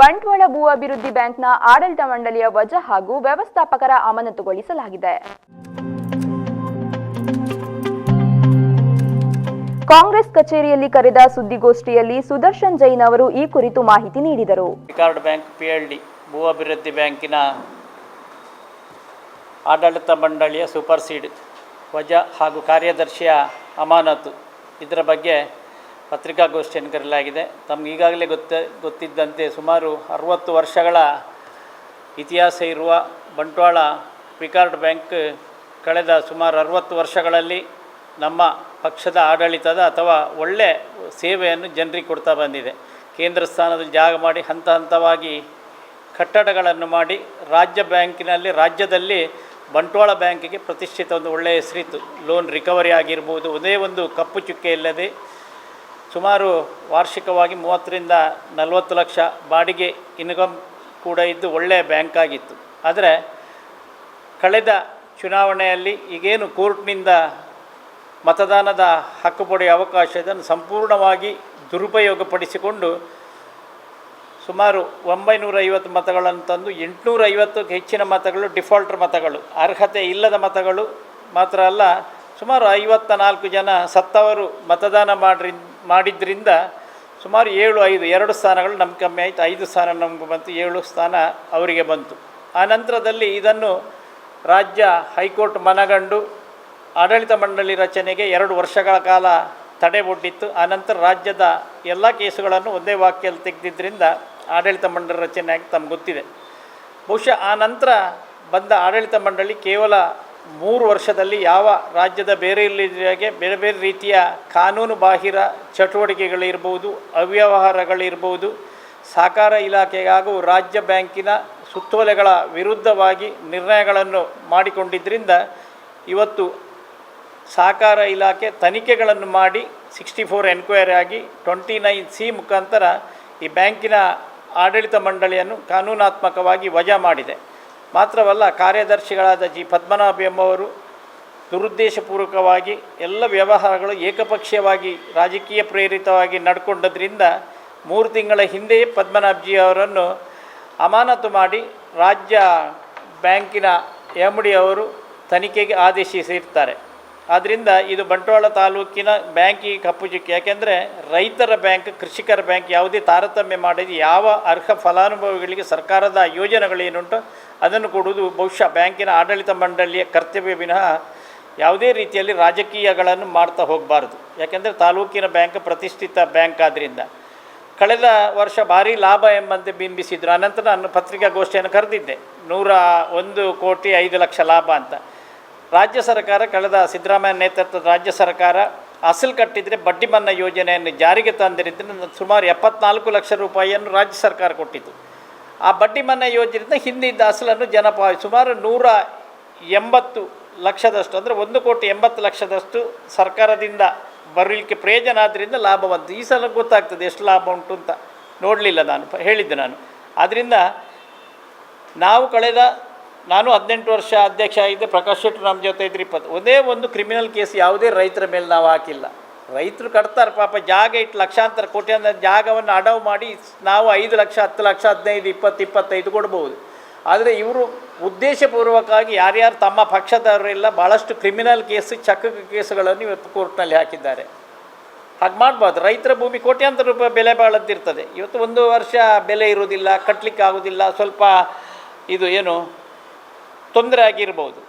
ಬಂಟ್ವಾಳ ಭೂ ಅಭಿವೃದ್ಧಿ ಬ್ಯಾಂಕ್ನ ಆಡಳಿತ ಮಂಡಳಿಯ ವಜಾ ಹಾಗೂ ವ್ಯವಸ್ಥಾಪಕರ ಅಮಾನತುಗೊಳಿಸಲಾಗಿದೆ. ಕಾಂಗ್ರೆಸ್ ಕಚೇರಿಯಲ್ಲಿ ಕರೆದ ಸುದ್ದಿಗೋಷ್ಠಿಯಲ್ಲಿ ಸುದರ್ಶನ್ ಜೈನ್ ಅವರು ಈ ಕುರಿತು ಮಾಹಿತಿ ನೀಡಿದರು. ರಿಕಾರ್ಡ್ ಬ್ಯಾಂಕ್ ಪಿಎಲ್ಡಿ, ಭೂ ಅಭಿವೃದ್ಧಿ ಬ್ಯಾಂಕಿನ ಆಡಳಿತ ಮಂಡಳಿಯ ಸೂಪರ್ ಸೀಡ್ ವಜಾ ಹಾಗೂ ಕಾರ್ಯದರ್ಶಿಯ ಅಮಾನತು ಇದರ ಬಗ್ಗೆ ಪತ್ರಿಕಾಗೋಷ್ಠಿಯನ್ನು ಕರೆಯಲಾಗಿದೆ ತಮ್ಗೆ ಈಗಾಗಲೇ ಗೊತ್ತ, ಗೊತ್ತಿದ್ದಂತೆ ಸುಮಾರು ಅರುವತ್ತು ವರ್ಷಗಳ ಇತಿಹಾಸ ಇರುವ ಬಂಟ್ವಾಳ ಪಿಕಾರ್ಡ್ ಬ್ಯಾಂಕ್ ಕಳೆದ ಸುಮಾರು ಅರುವತ್ತು ವರ್ಷಗಳಲ್ಲಿ ನಮ್ಮ ಪಕ್ಷದ ಆಡಳಿತದ ಅಥವಾ ಒಳ್ಳೆ ಸೇವೆಯನ್ನು ಜನರಿಗೆ ಕೊಡ್ತಾ ಬಂದಿದೆ. ಕೇಂದ್ರ ಸ್ಥಾನದಲ್ಲಿ ಜಾಗ ಮಾಡಿ ಹಂತ ಹಂತವಾಗಿ ಕಟ್ಟಡಗಳನ್ನು ಮಾಡಿ ರಾಜ್ಯ ಬ್ಯಾಂಕಿನಲ್ಲಿ, ರಾಜ್ಯದಲ್ಲಿ ಬಂಟ್ವಾಳ ಬ್ಯಾಂಕಿಗೆ ಪ್ರತಿಷ್ಠಿತ ಒಂದು ಒಳ್ಳೆಯ ಹೆಸರಿತ್ತು. ಲೋನ್ ರಿಕವರಿ ಆಗಿರ್ಬೋದು, ಒಂದೇ ಒಂದು ಕಪ್ಪು ಚುಕ್ಕೆ ಇಲ್ಲದೆ ಸುಮಾರು ವಾರ್ಷಿಕವಾಗಿ ಮೂವತ್ತರಿಂದ ನಲವತ್ತು ಲಕ್ಷ ಬಾಡಿಗೆ ಇನ್ಕಮ್ ಕೂಡ ಇದ್ದು ಒಳ್ಳೆಯ ಬ್ಯಾಂಕ್ ಆಗಿತ್ತು. ಆದರೆ ಕಳೆದ ಚುನಾವಣೆಯಲ್ಲಿ ಈಗೇನು ಕೋರ್ಟ್ನಿಂದ ಮತದಾನದ ಹಕ್ಕು ಪಡೆಯುವ ಅವಕಾಶ ಇದನ್ನು ಸಂಪೂರ್ಣವಾಗಿ ದುರುಪಯೋಗಪಡಿಸಿಕೊಂಡು ಸುಮಾರು ಒಂಬೈನೂರ ಐವತ್ತು ಮತಗಳನ್ನು ತಂದು ಎಂಟುನೂರ ಐವತ್ತಕ್ಕೆ ಹೆಚ್ಚಿನ ಮತಗಳು ಡಿಫಾಲ್ಟರ್ ಮತಗಳು. ಅರ್ಹತೆ ಇಲ್ಲದ ಮತಗಳು ಮಾತ್ರ ಅಲ್ಲ, ಸುಮಾರು ಐವತ್ತ ನಾಲ್ಕು ಜನ ಸತ್ತವರು ಮತದಾನ ಮಾಡ್ರಿ, ಮಾಡಿದ್ರಿಂದ ಸುಮಾರು ಏಳು, ಐದು, ಎರಡು ಸ್ಥಾನಗಳು ನಮ್ಗೆ ಕಮ್ಮಿ ಆಯಿತು. ಐದು ಸ್ಥಾನ ನಮಗೆ ಬಂತು, ಏಳು ಸ್ಥಾನ ಅವರಿಗೆ ಬಂತು. ಆ ನಂತರದಲ್ಲಿ ಇದನ್ನು ರಾಜ್ಯ ಹೈಕೋರ್ಟ್ ಮನಗಂಡು ಆಡಳಿತ ಮಂಡಳಿ ರಚನೆಗೆ ಎರಡು ವರ್ಷಗಳ ಕಾಲ ತಡೆ ಒಡ್ಡಿತ್ತು ಆನಂತರ ರಾಜ್ಯದ ಎಲ್ಲ ಕೇಸುಗಳನ್ನು ಒಂದೇ ವಾಕ್ಯಲ್ಲಿ ತೆಗೆದಿದ್ದರಿಂದ ಆಡಳಿತ ಮಂಡಳಿ ರಚನೆ ಆಗಿ ತಮ್ಗೆ ಗೊತ್ತಿದೆ. ಬಹುಶಃ ಆ ನಂತರ ಬಂದ ಆಡಳಿತ ಮಂಡಳಿ ಕೇವಲ ಮೂರು ವರ್ಷದಲ್ಲಿ ಯಾವ ರಾಜ್ಯದ ಬೇರೆ ಹಾಗೆ ಬೇರೆ ಬೇರೆ ರೀತಿಯ ಕಾನೂನು ಬಾಹಿರ ಚಟುವಟಿಕೆಗಳಿರ್ಬೋದು ಅವ್ಯವಹಾರಗಳಿರ್ಬೋದು ಸಹಕಾರ ಇಲಾಖೆ ಹಾಗೂ ರಾಜ್ಯ ಬ್ಯಾಂಕಿನ ಸುತ್ತೋಲೆಗಳ ವಿರುದ್ಧವಾಗಿ ನಿರ್ಣಯಗಳನ್ನು ಮಾಡಿಕೊಂಡಿದ್ದರಿಂದ ಇವತ್ತು ಸಹಕಾರ ಇಲಾಖೆ ತನಿಖೆಗಳನ್ನು ಮಾಡಿ ಸಿಕ್ಸ್ಟಿ ಫೋರ್ ಎನ್ಕ್ವೈರಿ ಆಗಿ ಟ್ವೆಂಟಿ ನೈನ್ ಸಿ ಮುಖಾಂತರ ಈ ಬ್ಯಾಂಕಿನ ಆಡಳಿತ ಮಂಡಳಿಯನ್ನು ಕಾನೂನಾತ್ಮಕವಾಗಿ ವಜಾ ಮಾಡಿದೆ. ಮಾತ್ರವಲ್ಲ, ಕಾರ್ಯದರ್ಶಿಗಳಾದ ಜಿ. ಪದ್ಮನಾಭ ಎಂಬವರು ದುರುದ್ದೇಶಪೂರ್ವಕವಾಗಿ ಎಲ್ಲ ವ್ಯವಹಾರಗಳು ಏಕಪಕ್ಷೀಯವಾಗಿ ರಾಜಕೀಯ ಪ್ರೇರಿತವಾಗಿ ನಡ್ಕೊಂಡದ್ರಿಂದ ಮೂರು ತಿಂಗಳ ಹಿಂದೆಯೇ ಪದ್ಮನಾಭ್ಜಿ ಅವರನ್ನು ಅಮಾನತು ಮಾಡಿ ರಾಜ್ಯ ಬ್ಯಾಂಕಿನ ಎಂ ಡಿ ಅವರು ತನಿಖೆಗೆ ಆದೇಶಿಸಿರ್ತಾರೆ. ಆದ್ದರಿಂದ ಇದು ಬಂಟ್ವಾಳ ತಾಲೂಕಿನ ಬ್ಯಾಂಕಿಗೆ ಕಪ್ಪು ಚುಕ್ಕಿ. ಯಾಕೆಂದರೆ ರೈತರ ಬ್ಯಾಂಕ್, ಕೃಷಿಕರ ಬ್ಯಾಂಕ್ ಯಾವುದೇ ತಾರತಮ್ಯ ಮಾಡಿದ ಯಾವ ಅರ್ಹ ಫಲಾನುಭವಿಗಳಿಗೆ ಸರ್ಕಾರದ ಯೋಜನೆಗಳೇನುಂಟು, ಅದನ್ನು ಕೊಡುವುದು ಬಹುಶಃ ಬ್ಯಾಂಕಿನ ಆಡಳಿತ ಮಂಡಳಿಯ ಕರ್ತವ್ಯ ವಿನಃ ಯಾವುದೇ ರೀತಿಯಲ್ಲಿ ರಾಜಕೀಯಗಳನ್ನು ಮಾಡ್ತಾ ಹೋಗಬಾರ್ದು. ಯಾಕೆಂದರೆ ತಾಲೂಕಿನ ಬ್ಯಾಂಕ್ ಪ್ರತಿಷ್ಠಿತ ಬ್ಯಾಂಕ್ ಆದ್ದರಿಂದ ಕಳೆದ ವರ್ಷ ಭಾರಿ ಲಾಭ ಎಂಬಂತೆ ಬಿಂಬಿಸಿದ್ರು. ಅನಂತರ ನಾನು ಪತ್ರಿಕಾಗೋಷ್ಠಿಯನ್ನು ಕರೆದಿದ್ದೆ. ನೂರ ಒಂದು ಕೋಟಿ ಐದು ಲಕ್ಷ ಲಾಭ ಅಂತ. ರಾಜ್ಯ ಸರ್ಕಾರ, ಕಳೆದ ಸಿದ್ದರಾಮಯ್ಯ ನೇತೃತ್ವದ ರಾಜ್ಯ ಸರ್ಕಾರ ಅಸಲು ಕಟ್ಟಿದರೆ ಬಡ್ಡಿ ಮನ್ನಾ ಯೋಜನೆಯನ್ನು ಜಾರಿಗೆ ತಂದಿದ್ದರಿಂದ ಸುಮಾರು ಎಪ್ಪತ್ನಾಲ್ಕು ಲಕ್ಷ ರೂಪಾಯಿಯನ್ನು ರಾಜ್ಯ ಸರ್ಕಾರ ಕೊಟ್ಟಿತು. ಆ ಬಡ್ಡಿ ಮನ್ನಾ ಯೋಜನೆಯಿಂದ ಹಿಂದಿದ್ದ ಅಸಲನ್ನು ಜನ ಸುಮಾರು ನೂರ ಎಂಬತ್ತು ಲಕ್ಷದಷ್ಟು, ಅಂದರೆ ಒಂದು ಕೋಟಿ ಎಂಬತ್ತು ಲಕ್ಷದಷ್ಟು ಸರ್ಕಾರದಿಂದ ಬರಲಿಕ್ಕೆ ಪ್ರಯೋಜನ ಆದ್ದರಿಂದ ಲಾಭ ಬಂತು ಈ ಸಲ ಗೊತ್ತಾಗ್ತದೆ ಎಷ್ಟು ಲಾಭ ಉಂಟು ಅಂತ ನೋಡಲಿಲ್ಲ ನಾನು, ಹೇಳಿದ್ದೆ ನಾನು. ಆದ್ದರಿಂದ ನಾವು ಕಳೆದ ನಾನು ಹದಿನೆಂಟು ವರ್ಷ ಅಧ್ಯಕ್ಷ ಆಗಿದ್ದೆ, ಪ್ರಕಾಶ್ ಶೆಟ್ಟರು ನಮ್ಮ ಜೊತೆ ಇದ್ರಿ ಇಪ್ಪತ್ತು, ಒಂದೇ ಒಂದು ಕ್ರಿಮಿನಲ್ ಕೇಸ್ ಯಾವುದೇ ರೈತರ ಮೇಲೆ ನಾವು ಹಾಕಿಲ್ಲ. ರೈತರು ಕಟ್ತಾರೆ ಪಾಪ, ಜಾಗ ಇಟ್ಟು ಲಕ್ಷಾಂತರ ಕೋಟಿ ಅಂದರೆ ಜಾಗವನ್ನು ಅಡವು ಮಾಡಿ ನಾವು ಐದು ಲಕ್ಷ, ಹತ್ತು ಲಕ್ಷ, ಹದಿನೈದು, ಇಪ್ಪತ್ತು, ಇಪ್ಪತ್ತೈದು ಕೊಡ್ಬೋದು. ಆದರೆ ಇವರು ಉದ್ದೇಶಪೂರ್ವಕವಾಗಿ ಯಾರ್ಯಾರು ತಮ್ಮ ಪಕ್ಷದವರೆಲ್ಲ ಭಾಳಷ್ಟು ಕ್ರಿಮಿನಲ್ ಕೇಸ್ ಚಕ್ಕ ಕೇಸುಗಳನ್ನು ಇವತ್ತು ಕೋರ್ಟ್ನಲ್ಲಿ ಹಾಕಿದ್ದಾರೆ. ಹಾಗೆ ಮಾಡ್ಬೋದು ರೈತರ ಭೂಮಿ ಕೋಟ್ಯಾಂತರ ರೂಪಾಯಿ ಬೆಲೆ ಬಾಳದ್ದಿರ್ತದೆ ಇವತ್ತು ಒಂದು ವರ್ಷ ಬೆಲೆ ಇರುವುದಿಲ್ಲ ಕಟ್ಟಲಿಕ್ಕೆ ಆಗೋದಿಲ್ಲ ಸ್ವಲ್ಪ ಇದು ಏನು ತೊಂದರೆ ಆಗಿರ್ಬೋದು.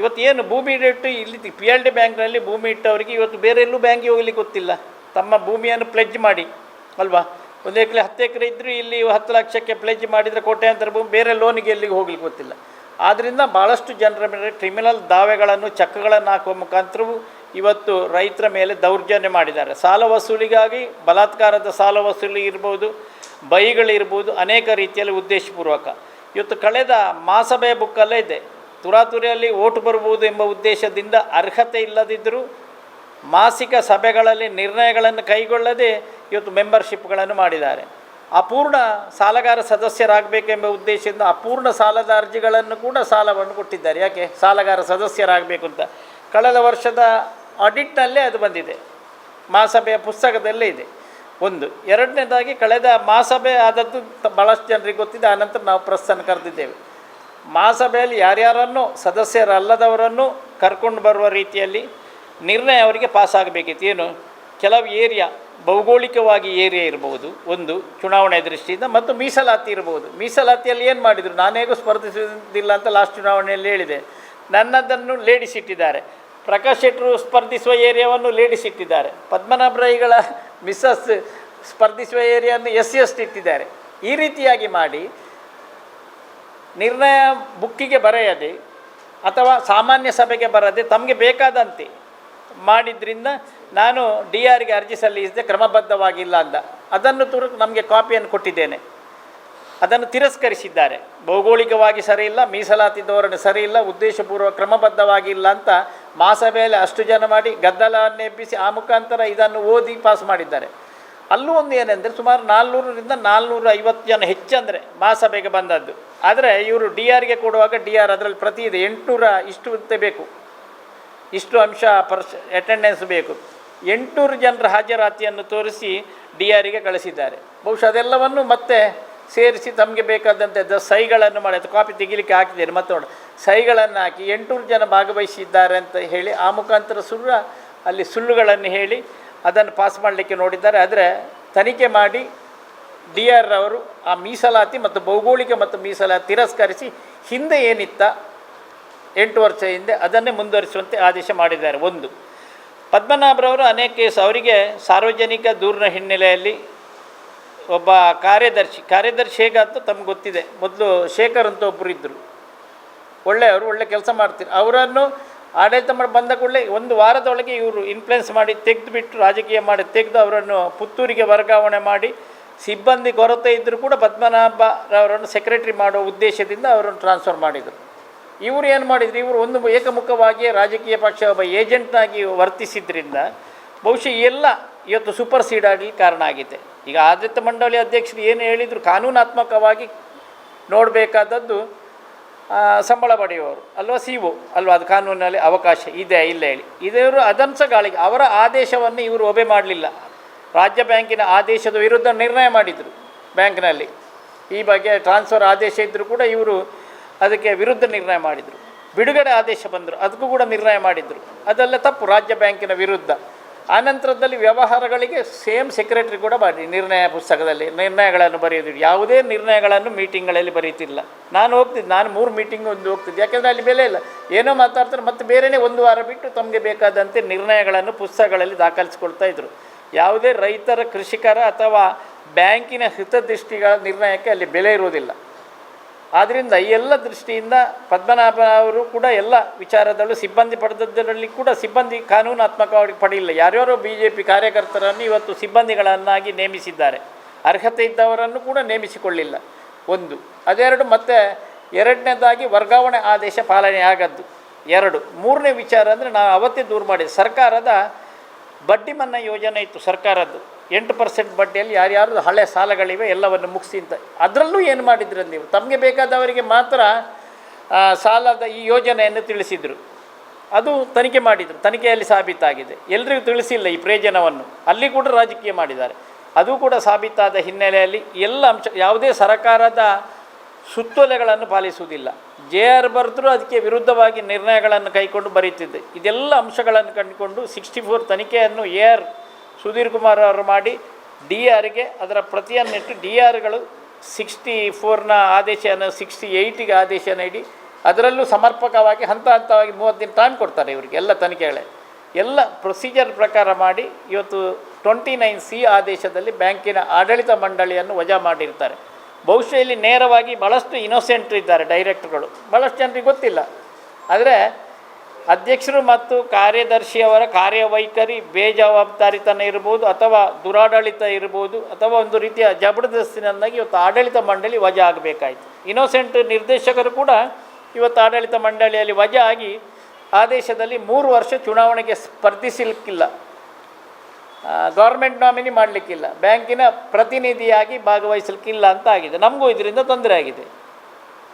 ಇವತ್ತು ಏನು ಭೂಮಿ ಇಟ್ಟು ಇಲ್ಲಿ ಪಿ ಎಲ್ ಡಿ ಬ್ಯಾಂಕ್ನಲ್ಲಿ ಭೂಮಿ ಇಟ್ಟವರಿಗೆ ಇವತ್ತು ಬೇರೆ ಎಲ್ಲೂ ಬ್ಯಾಂಕಿಗೆ ಹೋಗ್ಲಿಕ್ಕೆ ಗೊತ್ತಿಲ್ಲ. ತಮ್ಮ ಭೂಮಿಯನ್ನು ಪ್ಲೆಜ್ ಮಾಡಿ, ಅಲ್ವಾ? ಒಂದು ಎಕರೆ ಹತ್ತು ಎಕರೆ ಇದ್ದರೂ ಇಲ್ಲಿ ಹತ್ತು ಲಕ್ಷಕ್ಕೆ ಪ್ಲೆಜ್ ಮಾಡಿದರೆ ಕೋಟ್ಯಾಂತರ ಭೂಮಿ ಬೇರೆ ಲೋನಿಗೆ ಎಲ್ಲಿಗೆ ಹೋಗ್ಲಿಕ್ಕೆ ಗೊತ್ತಿಲ್ಲ. ಆದ್ದರಿಂದ ಭಾಳಷ್ಟು ಜನರ ಮೇಲೆ ಕ್ರಿಮಿನಲ್ ದಾವೆಗಳನ್ನು ಚಕ್ಕಗಳನ್ನು ಹಾಕುವ ಮುಖಾಂತರವೂ ಇವತ್ತು ರೈತರ ಮೇಲೆ ದೌರ್ಜನ್ಯ ಮಾಡಿದ್ದಾರೆ. ಸಾಲ ವಸೂಲಿಗಾಗಿ ಬಲಾತ್ಕಾರದ ಸಾಲ ವಸೂಲಿ ಇರ್ಬೋದು ಬೈಗಳಿರ್ಬೋದು ಅನೇಕ ರೀತಿಯಲ್ಲಿ ಉದ್ದೇಶಪೂರ್ವಕ. ಇವತ್ತು ಕಳೆದ ಮಹಾಸಭೆಯ ಬುಕ್ಕಲ್ಲೇ ಇದೆ. ತುರಾತುರಿಯಲ್ಲಿ ಓಟು ಬರಬಹುದು ಎಂಬ ಉದ್ದೇಶದಿಂದ ಅರ್ಹತೆ ಇಲ್ಲದಿದ್ದರೂ ಮಾಸಿಕ ಸಭೆಗಳಲ್ಲಿ ನಿರ್ಣಯಗಳನ್ನು ಕೈಗೊಳ್ಳದೆ ಇವತ್ತು ಮೆಂಬರ್ಶಿಪ್ಗಳನ್ನು ಮಾಡಿದ್ದಾರೆ. ಅಪೂರ್ಣ ಸಾಲಗಾರ ಸದಸ್ಯರಾಗಬೇಕೆಂಬ ಉದ್ದೇಶದಿಂದ ಅಪೂರ್ಣ ಸಾಲದ ಅರ್ಜಿಗಳನ್ನು ಕೂಡ ಸಾಲವನ್ನು ಕೊಟ್ಟಿದ್ದಾರೆ. ಯಾಕೆ? ಸಾಲಗಾರ ಸದಸ್ಯರಾಗಬೇಕು ಅಂತ. ಕಳೆದ ವರ್ಷದ ಆಡಿಟ್ನಲ್ಲೇ ಅದು ಬಂದಿದೆ. ಮಹಾಸಭೆಯ ಪುಸ್ತಕದಲ್ಲೇ ಇದೆ. ಒಂದು. ಎರಡನೇದಾಗಿ ಕಳೆದ ಮಹಾಸಭೆ ಆದದ್ದು ಭಾಳಷ್ಟು ಜನರಿಗೆ ಗೊತ್ತಿದೆ ಆನಂತರ ನಾವು ಪ್ರಸ್ಥಾನ ಕರೆದಿದ್ದೇವೆ. ಮಹಾಸಭೆಯಲ್ಲಿ ಯಾರ್ಯಾರನ್ನು, ಸದಸ್ಯರಲ್ಲದವರನ್ನು ಕರ್ಕೊಂಡು ಬರುವ ರೀತಿಯಲ್ಲಿ ನಿರ್ಣಯ ಅವರಿಗೆ ಪಾಸ್ ಆಗಬೇಕಿತ್ತು ಏನು? ಕೆಲವು ಏರಿಯಾ, ಭೌಗೋಳಿಕವಾಗಿ ಏರಿಯಾ ಇರಬಹುದು ಒಂದು, ಚುನಾವಣೆ ದೃಷ್ಟಿಯಿಂದ, ಮತ್ತು ಮೀಸಲಾತಿ ಇರಬಹುದು ಮೀಸಲಾತಿಯಲ್ಲಿ ಏನು ಮಾಡಿದರು? ನಾನೇಗೂ ಸ್ಪರ್ಧಿಸುವುದಿಲ್ಲ ಅಂತ ಲಾಸ್ಟ್ ಚುನಾವಣೆಯಲ್ಲಿ ಹೇಳಿದೆ. ನನ್ನದನ್ನು ಲೇಡೀಸ್ ಇಟ್ಟಿದ್ದಾರೆ. ಪ್ರಕಾಶ್ ಶೆಟ್ಟರು ಸ್ಪರ್ಧಿಸುವ ಏರಿಯಾವನ್ನು ಲೇಡೀಸ್ ಇಟ್ಟಿದ್ದಾರೆ. ಪದ್ಮನಾಭ ರೈಗಳ ಮಿಸ್ಸಸ್ ಸ್ಪರ್ಧಿಸುವ ಏರಿಯಾವನ್ನು ಎಸ್ ಎಸ್ ಇಟ್ಟಿದ್ದಾರೆ. ಈ ರೀತಿಯಾಗಿ ಮಾಡಿ ನಿರ್ಣಯ ಬುಕ್ಕಿಗೆ ಬರೆಯದೆ ಅಥವಾ ಸಾಮಾನ್ಯ ಸಭೆಗೆ ಬರದೆ ತಮಗೆ ಬೇಕಾದಂತೆ ಮಾಡಿದ್ರಿಂದ ನಾನು ಡಿ ಆರ್ಗೆ ಅರ್ಜಿ ಸಲ್ಲಿಸಿದೆ, ಕ್ರಮಬದ್ಧವಾಗಿಲ್ಲ ಅಂತ. ಅದನ್ನು ತುರು ನಮಗೆ ಕಾಪಿಯನ್ನು ಕೊಟ್ಟಿದ್ದೇನೆ. ಅದನ್ನು ತಿರಸ್ಕರಿಸಿದ್ದಾರೆ. ಭೌಗೋಳಿಕವಾಗಿ ಸರಿ ಇಲ್ಲ ಮೀಸಲಾತಿ ಧೋರಣೆ ಸರಿ ಇಲ್ಲ ಉದ್ದೇಶಪೂರ್ವ ಕ್ರಮಬದ್ಧವಾಗಿ ಇಲ್ಲ ಅಂತ ಮಹಾಸಭೆಯಲ್ಲಿ ಅಷ್ಟು ಜನ ಮಾಡಿ ಗದ್ದಲವನ್ನು ಎಬ್ಬಿಸಿ ಆ ಮುಖಾಂತರ ಇದನ್ನು ಓದಿ ಪಾಸ್ ಮಾಡಿದ್ದಾರೆ. ಅಲ್ಲೂ ಒಂದು ಏನೆಂದರೆ ಸುಮಾರು ನಾಲ್ನೂರರಿಂದ ನಾಲ್ನೂರ ಐವತ್ತು ಜನ ಹೆಚ್ಚಂದರೆ ಮಹಾಸಭೆಗೆ ಬಂದದ್ದು. ಆದರೆ ಇವರು ಡಿ ಆರ್ಗೆ ಕೊಡುವಾಗ ಡಿ ಆರ್ ಅದರಲ್ಲಿ ಪ್ರತಿ ಇದೆ ಎಂಟುನೂರ ಇಷ್ಟು ಅಂತ ಬೇಕು. ಇಷ್ಟು ಅಂಶ ಪರ್ಸ್ ಅಟೆಂಡೆನ್ಸ್ ಬೇಕು. ಎಂಟುನೂರು ಜನರ ಹಾಜರಾತಿಯನ್ನು ತೋರಿಸಿ ಡಿ ಆರಿಗೆ ಕಳಿಸಿದ್ದಾರೆ. ಬಹುಶಃ ಅದೆಲ್ಲವನ್ನು ಮತ್ತೆ ಸೇರಿಸಿ ತಮಗೆ ಬೇಕಾದಂಥ ಸೈಗಳನ್ನು ಮಾಡಿ, ಅದು ಕಾಪಿ ತೆಗಿಲಿಕ್ಕೆ ಹಾಕಿದ್ದೇನೆ, ಮತ್ತು ನೋಡಿ. ಸೈಗಳನ್ನು ಹಾಕಿ ಎಂಟುನೂರು ಜನ ಭಾಗವಹಿಸಿದ್ದಾರೆ ಅಂತ ಹೇಳಿ, ಆ ಮುಖಾಂತರ ಸುಳ್ಳ, ಅಲ್ಲಿ ಸುಳ್ಳುಗಳನ್ನು ಹೇಳಿ ಅದನ್ನು ಪಾಸ್ ಮಾಡಲಿಕ್ಕೆ ನೋಡಿದ್ದಾರೆ. ಆದರೆ ತನಿಖೆ ಮಾಡಿ ಡಿ ಆರ್ ಅವರು ಆ ಮೀಸಲಾತಿ ಮತ್ತು ಭೌಗೋಳಿಕ ಮತ್ತು ಮೀಸಲಾತಿ ತಿರಸ್ಕರಿಸಿ ಹಿಂದೆ ಏನಿತ್ತ ಎಂಟು ವರ್ಷ ಹಿಂದೆ ಅದನ್ನೇ ಮುಂದುವರಿಸುವಂತೆ ಆದೇಶ ಮಾಡಿದ್ದಾರೆ. ಒಂದು, ಪದ್ಮನಾಭರವರು ಅನೇಕ ಕೇಸ್, ಅವರಿಗೆ ಸಾರ್ವಜನಿಕ ದೂರಿನ ಹಿನ್ನೆಲೆಯಲ್ಲಿ ಒಬ್ಬ ಕಾರ್ಯದರ್ಶಿ ಕಾರ್ಯದರ್ಶಿ ಹೇಗಾಯ್ತು ತಮ್ಗೆ ಗೊತ್ತಿದೆ. ಮೊದಲು ಶೇಖರ್ ಅಂತ ಒಬ್ಬರು ಇದ್ದರು ಒಳ್ಳೆಯವರು, ಒಳ್ಳೆ ಕೆಲಸ ಮಾಡ್ತೀರಿ ಅವರನ್ನು ಆಡಳಿತ ಮಾಡಿ ಬಂದ ಕೂಡಲೇ ಒಂದು ವಾರದೊಳಗೆ ಇವರು ಇನ್ಫ್ಲುಯೆನ್ಸ್ ಮಾಡಿ, ತೆಗೆದುಬಿಟ್ಟು ರಾಜಕೀಯ ಮಾಡಿ, ತೆಗೆದು ಅವರನ್ನು ಪುತ್ತೂರಿಗೆ ವರ್ಗಾವಣೆ ಮಾಡಿ, ಸಿಬ್ಬಂದಿ ಕೊರತೆ ಇದ್ದರೂ ಕೂಡ ಪದ್ಮನಾಭರವರನ್ನು ಸೆಕ್ರೆಟರಿ ಮಾಡೋ ಉದ್ದೇಶದಿಂದ ಅವರನ್ನು ಟ್ರಾನ್ಸ್ಫರ್ ಮಾಡಿದರು. ಇವರು ಏನು ಮಾಡಿದ್ರು, ಇವರು ಒಂದು ಏಕಮುಖವಾಗಿ ರಾಜಕೀಯ ಪಕ್ಷ ಒಬ್ಬ ಏಜೆಂಟ್ನಾಗಿ ವರ್ತಿಸಿದ್ರಿಂದ ಬಹುಶಃ ಎಲ್ಲ ಇವತ್ತು ಸೂಪರ್ ಸೀಡ್ ಆಗಲಿ ಕಾರಣ ಆಗಿದೆ. ಈಗ ಆಡಳಿತ ಮಂಡಳಿ ಅಧ್ಯಕ್ಷರು ಏನು ಹೇಳಿದರು ಕಾನೂನಾತ್ಮಕವಾಗಿ ನೋಡಬೇಕಾದದ್ದು ಸಂಬಳ ಪಡೆಯುವವರು, ಅಲ್ವಾ ಸಿ ಒ ಅಲ್ವಾ ಅದು ಕಾನೂನಿನಲ್ಲಿ ಅವಕಾಶ ಇದೆ, ಇಲ್ಲ ಹೇಳಿ. ಇವರು ಅದನ್ನು ಗಾಳಿಗೆ, ಅವರ ಆದೇಶವನ್ನು ಇವರು ಒಬೆ ಮಾಡಲಿಲ್ಲ. ರಾಜ್ಯ ಬ್ಯಾಂಕಿನ ಆದೇಶದ ವಿರುದ್ಧ ನಿರ್ಣಯ ಮಾಡಿದರು ಬ್ಯಾಂಕ್ನಲ್ಲಿ. ಈ ಬಗ್ಗೆ ಟ್ರಾನ್ಸ್ಫರ್ ಆದೇಶ ಇದ್ದರೂ ಕೂಡ ಇವರು ಅದಕ್ಕೆ ವಿರುದ್ಧ ನಿರ್ಣಯ ಮಾಡಿದರು. ಬಿಡುಗಡೆ ಆದೇಶ ಬಂದರು, ಅದಕ್ಕೂ ಕೂಡ ನಿರ್ಣಯ ಮಾಡಿದರು. ಅದೆಲ್ಲ ತಪ್ಪು, ರಾಜ್ಯ ಬ್ಯಾಂಕಿನ ವಿರುದ್ಧ. ಆನಂತರದಲ್ಲಿ ವ್ಯವಹಾರಗಳಿಗೆ ಸೇಮ್ ಸೆಕ್ರೆಟರಿ ಕೂಡ ಮಾಡಿ ನಿರ್ಣಯ ಪುಸ್ತಕದಲ್ಲಿ ನಿರ್ಣಯಗಳನ್ನು ಬರೆಯೋದು ಯಾವುದೇ ನಿರ್ಣಯಗಳನ್ನು ಮೀಟಿಂಗ್ಗಳಲ್ಲಿ ಬರೀತಿಲ್ಲ ನಾನು ಹೋಗ್ತಿದ್ದೆ ನಾನು ಮೂರು ಮೀಟಿಂಗ್ ಒಂದು ಹೋಗ್ತಿದ್ದೆ. ಯಾಕೆಂದರೆ ಅಲ್ಲಿ ಬೆಲೆ ಇಲ್ಲ. ಏನೋ ಮಾತಾಡ್ತಾರೆ, ಮತ್ತು ಬೇರೆಯೇ ಒಂದು ವಾರ ಬಿಟ್ಟು ತಮಗೆ ಬೇಕಾದಂತೆ ನಿರ್ಣಯಗಳನ್ನು ಪುಸ್ತಕಗಳಲ್ಲಿ ದಾಖಲಿಸ್ಕೊಳ್ತಾ ಇದ್ದರು ಯಾವುದೇ ರೈತರ, ಕೃಷಿಕರ ಅಥವಾ ಬ್ಯಾಂಕಿನ ಹಿತದೃಷ್ಟಿಗಳ ನಿರ್ಣಯಕ್ಕೆ ಅಲ್ಲಿ ಬೆಲೆ ಇರುವುದಿಲ್ಲ. ಆದ್ದರಿಂದ ಈ ಎಲ್ಲ ದೃಷ್ಟಿಯಿಂದ ಪದ್ಮನಾಭ ಅವರು ಕೂಡ ಎಲ್ಲ ವಿಚಾರದಲ್ಲೂ ಸಿಬ್ಬಂದಿ ಪಡೆದದ್ದರಲ್ಲಿ ಕೂಡ ಸಿಬ್ಬಂದಿ ಕಾನೂನಾತ್ಮಕವಾಗಿ ಪಡೆಯಿಲ್ಲ. ಯಾರ್ಯಾರೋ ಬಿ ಜೆ ಪಿ ಕಾರ್ಯಕರ್ತರನ್ನು ಇವತ್ತು ಸಿಬ್ಬಂದಿಗಳನ್ನಾಗಿ ನೇಮಿಸಿದ್ದಾರೆ. ಅರ್ಹತೆ ಇದ್ದವರನ್ನು ಕೂಡ ನೇಮಿಸಿಕೊಳ್ಳಿಲ್ಲ. ಒಂದು. ಅದೆರಡು ಮತ್ತು ಎರಡನೇದಾಗಿ ವರ್ಗಾವಣೆ ಆದೇಶ ಪಾಲನೆ ಆಗದ್ದು. ಎರಡು. ಮೂರನೇ ವಿಚಾರ ಅಂದರೆ ನಾವು ಅವತ್ತೇ ದೂರ ಮಾಡಿದ್ದೆ ಸರ್ಕಾರದ ಬಡ್ಡಿ ಮನ್ನಾ ಯೋಜನೆ ಇತ್ತು ಸರ್ಕಾರದ್ದು. ಎಂಟು ಪರ್ಸೆಂಟ್ ಬಡ್ಡಿಯಲ್ಲಿ ಯಾರ್ಯಾರು ಹಳೆ ಸಾಲಗಳಿವೆ ಎಲ್ಲವನ್ನು ಮುಗಿಸಿ ಅಂತ. ಅದರಲ್ಲೂ ಏನು ಮಾಡಿದ್ರು ನೀವು? ತಮಗೆ ಬೇಕಾದವರಿಗೆ ಮಾತ್ರ ಸಾಲದ ಈ ಯೋಜನೆಯನ್ನು ತಿಳಿಸಿದರು. ಅದು ತನಿಖೆ ಮಾಡಿದರು. ತನಿಖೆಯಲ್ಲಿ ಸಾಬೀತಾಗಿದೆ. ಎಲ್ಲರಿಗೂ ತಿಳಿಸಿಲ್ಲ ಈ ಪ್ರಯೋಜನವನ್ನು. ಅಲ್ಲಿ ಕೂಡ ರಾಜಕೀಯ ಮಾಡಿದ್ದಾರೆ. ಅದು ಕೂಡ ಸಾಬೀತಾದ ಹಿನ್ನೆಲೆಯಲ್ಲಿ ಎಲ್ಲ ಅಂಶ, ಯಾವುದೇ ಸರಕಾರದ ಸುತ್ತೋಲೆಗಳನ್ನು ಪಾಲಿಸುವುದಿಲ್ಲ. ಜೆ ಆರ್ ಬರೆದ್ರು ಅದಕ್ಕೆ ವಿರುದ್ಧವಾಗಿ ನಿರ್ಣಯಗಳನ್ನು ಕೈಕೊಂಡು ಬರೀತಿದ್ದೆ. ಇದೆಲ್ಲ ಅಂಶಗಳನ್ನು ಕಂಡುಕೊಂಡು ಸಿಕ್ಸ್ಟಿ ಫೋರ್ ತನಿಖೆಯನ್ನು ಎ ಆರ್ ಸುಧೀರ್ ಕುಮಾರ್ ಅವರು ಮಾಡಿ, ಡಿ ಆರ್ಗೆ ಅದರ ಪ್ರತಿಯನ್ನಿಟ್ಟು ಡಿ ಆರ್ಗಳು ಸಿಕ್ಸ್ಟಿ ಫೋರ್ನ ಆದೇಶನ, ಸಿಕ್ಸ್ಟಿ ಏಯ್ಟಿಗೆ ಆದೇಶ ನೀಡಿ ಅದರಲ್ಲೂ ಸಮರ್ಪಕವಾಗಿ ಹಂತ ಹಂತವಾಗಿ ಮೂವತ್ತು ದಿನ ಟೈಮ್ ಕೊಡ್ತಾರೆ ಇವರಿಗೆ ಎಲ್ಲ ತನಿಖೆಗಳೇ. ಎಲ್ಲ ಪ್ರೊಸೀಜರ್ ಪ್ರಕಾರ ಮಾಡಿ ಇವತ್ತು ಟ್ವೆಂಟಿ ನೈನ್ ಸಿ ಆದೇಶದಲ್ಲಿ ಬ್ಯಾಂಕಿನ ಆಡಳಿತ ಮಂಡಳಿಯನ್ನು ವಜಾ ಮಾಡಿರ್ತಾರೆ. ಬಹುಶಃ ಇಲ್ಲಿ ನೇರವಾಗಿ ಭಾಳಷ್ಟು ಇನೋಸೆಂಟ್ ಇದ್ದಾರೆ ಡೈರೆಕ್ಟರ್ಗಳು ಭಾಳಷ್ಟು ಜನರಿಗೆ ಗೊತ್ತಿಲ್ಲ. ಆದರೆ ಅಧ್ಯಕ್ಷರು ಮತ್ತು ಕಾರ್ಯದರ್ಶಿಯವರ ಕಾರ್ಯವೈಖರಿ, ಬೇಜವಾಬ್ದಾರಿತನ ಇರ್ಬೋದು ಅಥವಾ ದುರಾಡಳಿತ ಇರ್ಬೋದು ಅಥವಾ ಒಂದು ರೀತಿಯ ಜಬರ್ದಸ್ತಿನಿಂದಾಗಿ ಇವತ್ತು ಆಡಳಿತ ಮಂಡಳಿ ವಜಾ ಆಗಬೇಕಾಯಿತು. ಇನೋಸೆಂಟ್ ನಿರ್ದೇಶಕರು ಕೂಡ ಇವತ್ತು ಆಡಳಿತ ಮಂಡಳಿಯಲ್ಲಿ ವಜಾ ಆಗಿ ಆದೇಶದಲ್ಲಿ ಮೂರು ವರ್ಷ ಚುನಾವಣೆಗೆ ಸ್ಪರ್ಧಿಸಲಿಕ್ಕಿಲ್ಲ ಗೌರ್ಮೆಂಟ್ ನಾಮಿನಿ ಮಾಡಲಿಕ್ಕಿಲ್ಲ. ಬ್ಯಾಂಕಿನ ಪ್ರತಿನಿಧಿಯಾಗಿ ಭಾಗವಹಿಸಲಿಕ್ಕಿಲ್ಲ ಅಂತ ಆಗಿದೆ. ನಮಗೂ ಇದರಿಂದ ತೊಂದರೆ ಆಗಿದೆ.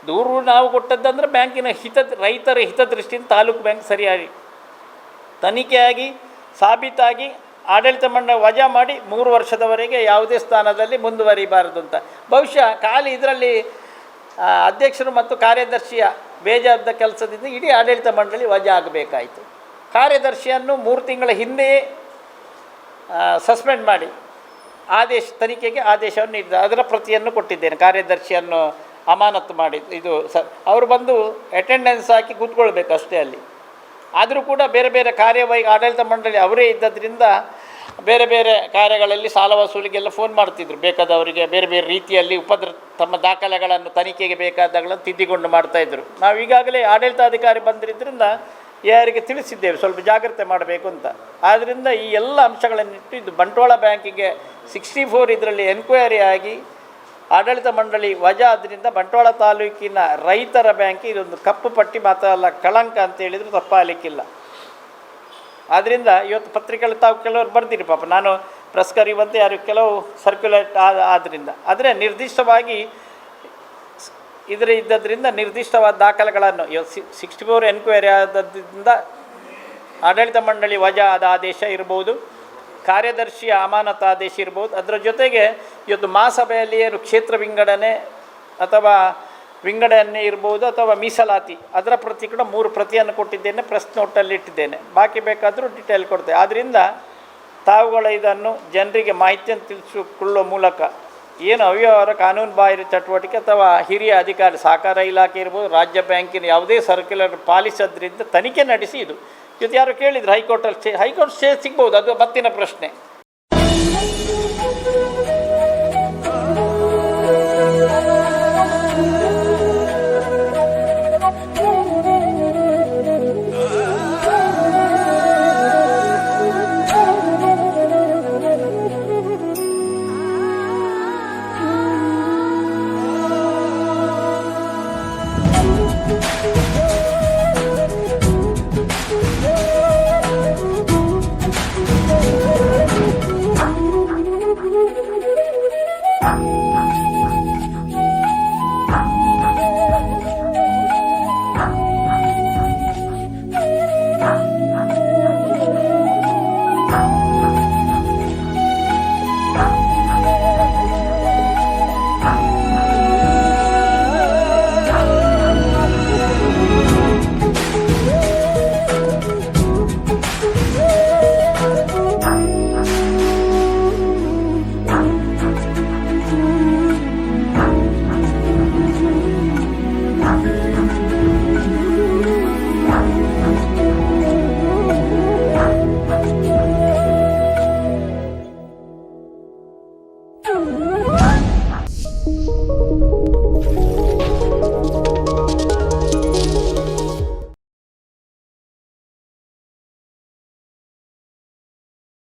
ದೂರು ನಾವು ಕೊಟ್ಟದ್ದಂದ್ರೆ ಬ್ಯಾಂಕಿನ ಹಿತ, ರೈತರ ಹಿತದೃಷ್ಟಿಯಿಂದ ತಾಲೂಕು ಬ್ಯಾಂಕ್ ಸರಿಯಾಗಿ ತನಿಖೆಯಾಗಿ, ಸಾಬೀತಾಗಿ ಆಡಳಿತ ಮಂಡಳಿ ವಜಾ ಮಾಡಿ ಮೂರು ವರ್ಷದವರೆಗೆ ಯಾವುದೇ ಸ್ಥಾನದಲ್ಲಿ ಮುಂದುವರಿಬಾರದು ಅಂತ. ಬಹುಶಃ ಖಾಲಿ ಇದರಲ್ಲಿ ಅಧ್ಯಕ್ಷರು ಮತ್ತು ಕಾರ್ಯದರ್ಶಿಯ ಬೇಜಾರ್ದ ಕೆಲಸದಿಂದ ಇಡೀ ಆಡಳಿತ ಮಂಡಳಿ ವಜಾ ಆಗಬೇಕಾಯಿತು. ಕಾರ್ಯದರ್ಶಿಯನ್ನು ಮೂರು ತಿಂಗಳ ಹಿಂದೆಯೇ ಸಸ್ಪೆಂಡ್ ಮಾಡಿ ಆದೇಶ, ತನಿಖೆಗೆ ಆದೇಶವನ್ನು ನೀಡಿದ ಅದರ ಪ್ರತಿಯನ್ನು ಕೊಟ್ಟಿದ್ದೇನೆ, ಕಾರ್ಯದರ್ಶಿಯನ್ನು ಅಮಾನತ್ತು ಮಾಡಿ, ಇದು ಸ, ಅವರು ಬಂದು ಅಟೆಂಡೆನ್ಸ್ ಹಾಕಿ ಕೂತ್ಕೊಳ್ಬೇಕು ಅಷ್ಟೇ ಅಲ್ಲಿ. ಆದರೂ ಕೂಡ ಬೇರೆ ಬೇರೆ ಕಾರ್ಯವಾಗಿ, ಆಡಳಿತ ಮಂಡಳಿ ಅವರೇ ಇದ್ದದ್ರಿಂದ ಬೇರೆ ಬೇರೆ ಕಾರ್ಯಗಳಲ್ಲಿ ಸಾಲ ವಸೂಲಿಗೆಲ್ಲ ಫೋನ್ ಮಾಡ್ತಿದ್ರು. ಬೇಕಾದವರಿಗೆ ಬೇರೆ ಬೇರೆ ರೀತಿಯಲ್ಲಿ ಉಪದ್ರ, ತಮ್ಮ ದಾಖಲೆಗಳನ್ನು ತನಿಖೆಗೆ ಬೇಕಾದಾಗಳನ್ನು ತಿದ್ದಿಕೊಂಡು ಮಾಡ್ತಾಯಿದ್ರು ನಾವು ಈಗಾಗಲೇ ಆಡಳಿತಾಧಿಕಾರಿ ಬಂದಿದ್ದರಿಂದ ಯಾರಿಗೆ ತಿಳಿಸಿದ್ದೇವೆ, ಸ್ವಲ್ಪ ಜಾಗ್ರತೆ ಮಾಡಬೇಕು ಅಂತ. ಆದ್ದರಿಂದ ಈ ಎಲ್ಲ ಅಂಶಗಳನ್ನಿಟ್ಟು ಇದು ಬಂಟ್ವಾಳ ಬ್ಯಾಂಕಿಗೆ ಸಿಕ್ಸ್ಟಿ ಫೋರ್ ಇದರಲ್ಲಿ ಎನ್ಕ್ವೈರಿ ಆಗಿ ಆಡಳಿತ ಮಂಡಳಿ ವಜಾ ಆದ್ದರಿಂದ ಬಂಟ್ವಾಳ ತಾಲೂಕಿನ ರೈತರ ಬ್ಯಾಂಕ್ ಇದೊಂದು ಕಪ್ಪು ಪಟ್ಟಿ ಮಾತ್ರ ಅಲ್ಲ, ಕಳಂಕ ಅಂತ ಹೇಳಿದ್ರು ತಪ್ಪಾಗಲಿಕ್ಕಿಲ್ಲ. ಆದ್ದರಿಂದ ಇವತ್ತು ಪತ್ರಿಕೆಗಳು ತಾವು ಕೆಲವರು ಬರ್ತೀರಿ ಪಾಪ. ನಾನು ಪ್ರೆಸ್ ಕರಿಯುವಂತೆ ಯಾರು, ಕೆಲವು ಸರ್ಕ್ಯುಲೇಟ್ ಆದ್ದರಿಂದ ಆದರೆ ನಿರ್ದಿಷ್ಟವಾಗಿ ಇದರ ಇದ್ದದ್ರಿಂದ ನಿರ್ದಿಷ್ಟವಾದ ದಾಖಲೆಗಳನ್ನು ಸಿಕ್ಸ್ಟಿ ಫೋರ್ ಎನ್ಕ್ವೈರಿ ಆದದ್ರಿಂದ ಆಡಳಿತ ಮಂಡಳಿ ವಜಾ ಆದ ಆದೇಶ ಇರ್ಬೋದು ಕಾರ್ಯದರ್ಶಿಯ ಅಮಾನತು ಆದೇಶ ಇರ್ಬೋದು. ಅದರ ಜೊತೆಗೆ ಇವತ್ತು ಮಹಾಸಭೆಯಲ್ಲಿ ಏನು ಕ್ಷೇತ್ರ ವಿಂಗಡಣೆ ಅಥವಾ ವಿಂಗಡಣೆ ಇರ್ಬೋದು ಅಥವಾ ಮೀಸಲಾತಿ, ಅದರ ಪ್ರತಿ ಕೂಡ ಮೂರು ಪ್ರತಿಯನ್ನು ಕೊಟ್ಟಿದ್ದೇನೆ ಪ್ರೆಸ್ ನೋಟಲ್ಲಿ ಇಟ್ಟಿದ್ದೇನೆ. ಬಾಕಿ ಬೇಕಾದರೂ ಡಿಟೇಲ್ ಕೊಡ್ತೇವೆ ಆದ್ದರಿಂದ ತಾವುಗಳ ಇದನ್ನು ಜನರಿಗೆ ಮಾಹಿತಿಯನ್ನು ತಿಳಿಸಿಕೊಳ್ಳುವ ಮೂಲಕ ಏನು ಅವ್ಯವಹಾರ, ಕಾನೂನು ಬಾಹಿರ ಚಟುವಟಿಕೆ ಅಥವಾ ಹಿರಿಯ ಅಧಿಕಾರಿ, ಸಹಕಾರ ಇಲಾಖೆ ಇರ್ಬೋದು, ರಾಜ್ಯ ಬ್ಯಾಂಕಿನ ಯಾವುದೇ ಸರ್ಕ್ಯುಲರ್ ಪಾಲಿಸೋದ್ರಿಂದ ತನಿಖೆ ನಡೆಸಿ ಇದು. ಇವತ್ತು ಯಾರು ಕೇಳಿದ್ರು, ಹೈಕೋರ್ಟಲ್ಲಿ ಸ್ಟೇ ಹೈಕೋರ್ಟ್ ಸ್ಟೇ ಸಿಗ್ಬೋದು, ಅದು ಮತ್ತಿನ ಪ್ರಶ್ನೆ.